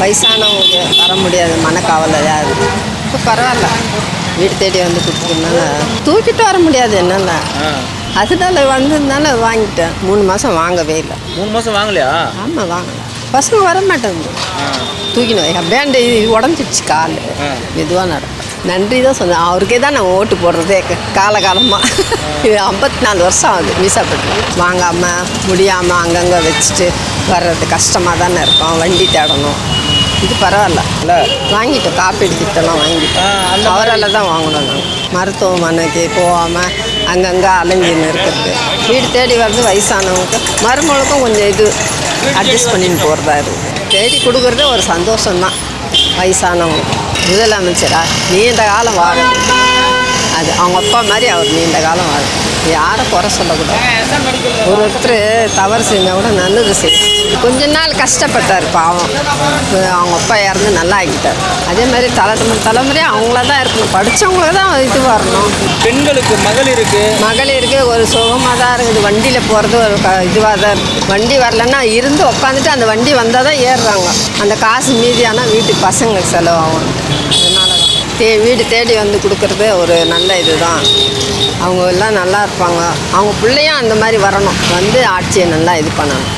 வயசானவங்களுக்கு வர முடியாது மனக்கவலையாக இருக்குது இப்போ பரவாயில்ல. வீடு தேடி வந்து கொடுத்ததுனால தூக்கிட்டு வர முடியாது என்னால். அதனால வந்ததுனால வாங்கிட்டேன். மூணு மாதம் வாங்கவே இல்லை. மூணு மாதம் வாங்கலையா? ஆமாம் வாங்கல பசங்க வர மாட்டேங்குது. ஆ. தூக்கினு வை. பேண்டு உடஞ்சிடுச்சு கால். மெதுவாக நடக்கும். நன்றி தான் சொன்னேன். அவருக்கே தான் நான் ஓட்டு போடுறதே காலகாலமாக இது ஐம்பத்தி நாலு வருஷம் ஆகுது மீசாப்பட்டு வாங்காமல் முடியாமல் அங்கங்கே வச்சுட்டு வர்றது கஷ்டமாக தானே இருக்கும். வண்டி தேடணும். இது பரவாயில்ல. இல்லை வாங்கிட்டோம். காப்பீடு திட்டம்லாம் வாங்கிட்டோம். அவரால் தான் வாங்கணும் நாங்கள் மருத்துவமனைக்கு போகாமல் அங்கங்கே அலைஞ்சின்னு இருக்கிறது. வீடு தேடி வர்றது வயசானவங்களுக்கு மருமகளுக்கும் கொஞ்சம் இது அட்ஜஸ்ட் பண்ணின்னு போகிறதா இருக்குது தேடி கொடுக்குறதே ஒரு சந்தோஷம்தான். வயசானவங்களுக்கு முதலமைச்சரா? நீண்ட காலம் வாழணும். அது அவங்க அப்பா மாதிரி அவர் நீண்ட காலம் வாழும் யாரை குறை சொல்லக்கூடாது. ஒரு ஒருத்தர் தவறு செஞ்சால் கூட நல்லது செய்யும் கொஞ்ச நாள் கஷ்டப்பட்டார் பாவம். அவங்க அப்பா இறந்து நல்லா ஆகிட்டார். அதே மாதிரி தலைமுறை தலைமுறையாக அவங்கள தான் இருக்கணும். படித்தவங்களுக்கு தான் இது வரணும். பெண்களுக்கு மகளிருக்கு மகளிருக்கு ஒரு சுகமாக தான் இருக்குது. வண்டியில் போகிறது ஒரு க இதுவாக தான் இருக்குது வண்டி வரலன்னா இருந்து உட்காந்துட்டு அந்த வண்டி வந்தால் தான் ஏறுறாங்க. அந்த காசு மீதியானால் வீட்டுக்கு பசங்களுக்கு செலவாகும். தே வீடு தேடி வந்து கொடுக்குறது ஒரு நல்ல இது தான் அவங்க எல்லாம் நல்லா இருப்பாங்க. அவங்க பிள்ளையும் அந்த மாதிரி வரணும். வந்து ஆட்சியை நல்லா இது பண்ணணும்.